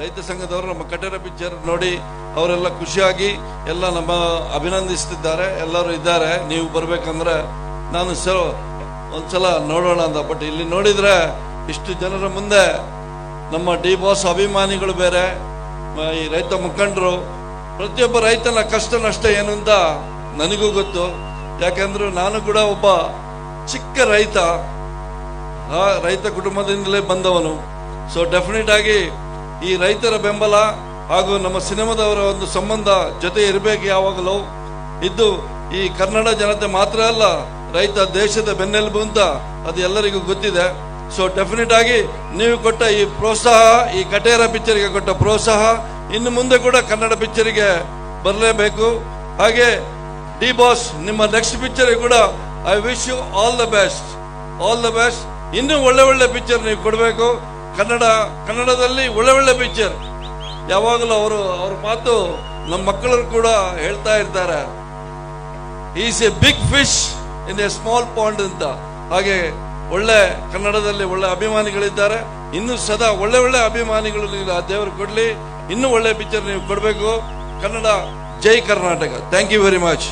ರೈತ ಸಂಘದವರು ನಮ್ಮ ಕಟ್ಟಡ ಪಿಕ್ಚರ್ ನೋಡಿ ಅವರೆಲ್ಲ ಖುಷಿಯಾಗಿ ಎಲ್ಲ ನಮ್ಮ ಅಭಿನಂದಿಸ್ತಿದ್ದಾರೆ. ಎಲ್ಲರೂ ಇದ್ದಾರೆ. ನೀವು ಬರ್ಬೇಕಂದ್ರೆ ನಾನು ಸರ್ ಒಂದ್ಸಲ ನೋಡೋಣ ಅಂತ. ಬಟ್ ಇಲ್ಲಿ ನೋಡಿದ್ರೆ ಇಷ್ಟು ಜನರ ಮುಂದೆ ನಮ್ಮ ಡಿ ಬಾಸ್ ಅಭಿಮಾನಿಗಳು ಬೇರೆ ಈ ರೈತ ಮುಖಂಡರು, ಪ್ರತಿಯೊಬ್ಬ ರೈತನ ಕಷ್ಟ ನಷ್ಟ ಏನು ಅಂತ ನನಗೂ ಗೊತ್ತು. ಯಾಕಂದ್ರೆ ನಾನು ಕೂಡ ಒಬ್ಬ ಚಿಕ್ಕ ರೈತ ರೈತ ಕುಟುಂಬದಿಂದಲೇ ಬಂದವನು. ಸೊ ಡೆಫಿನೆಟ್ ಆಗಿ ಈ ರೈತರ ಬೆಂಬಲ ಹಾಗೂ ನಮ್ಮ ಸಿನಿಮಾದವರ ಒಂದು ಸಂಬಂಧ ಜೊತೆ ಇರಬೇಕು ಯಾವಾಗಲೂ. ಇದ್ದು ಈ ಕನ್ನಡ ಜನತೆ ಮಾತ್ರ ಅಲ್ಲ, ರೈತ ದೇಶದ ಬೆನ್ನೆಲುಬು ಅಂತ ಅದು ಎಲ್ಲರಿಗೂ ಗೊತ್ತಿದೆ. ಸೊ ಡೆಫಿನೆಟ್ ಆಗಿ ನೀವು ಕೊಟ್ಟ ಈ ಪ್ರೋತ್ಸಾಹ, ಈ ಕಟೇರ ಪಿಕ್ಚರ್ಗೆ ಕೊಟ್ಟ ಪ್ರೋತ್ಸಾಹ ಇನ್ನು ಮುಂದೆ ಕೂಡ ಕನ್ನಡ ಪಿಕ್ಚರ್ಗೆ ಬರಲೇಬೇಕು. ಹಾಗೆ ಡಿ ಬಾಸ್, ನಿಮ್ಮ ನೆಕ್ಸ್ಟ್ ಪಿಕ್ಚರ್ ಕೂಡ I wish you all the best all the best ಇನ್ನೂ ಒಳ್ಳೆ ಒಳ್ಳೆ ಪಿಕ್ಚರ್ ನೀವು ಕೊಡಬೇಕು. ಕನ್ನಡ, ಕನ್ನಡದಲ್ಲಿ ಒಳ್ಳೆ ಒಳ್ಳೆ ಪಿಕ್ಚರ್ ಯಾವಾಗಲೂ ಅವರು, ಅವ್ರ ಮಾತು ನಮ್ಮ ಮಕ್ಕಳು ಕೂಡ ಹೇಳ್ತಾ ಇರ್ತಾರೆ. Is a big fish in a small pond ಅಂತ. ಹಾಗೆ ಒಳ್ಳೆ ಕನ್ನಡದಲ್ಲಿ ಒಳ್ಳೆ ಅಭಿಮಾನಿಗಳಿದ್ದಾರೆ. ಇನ್ನು ಸದಾ ಒಳ್ಳೆ ಒಳ್ಳೆ ಅಭಿಮಾನಿಗಳು ನೀವು ಆ ದೇವರು ಕೊಡ್ಲಿ. ಇನ್ನೂ ಒಳ್ಳೆ ಪಿಕ್ಚರ್ ನೀವು ಕೊಡಬೇಕು. ಕನ್ನಡ, ಜೈ Karnataka. Thank you very much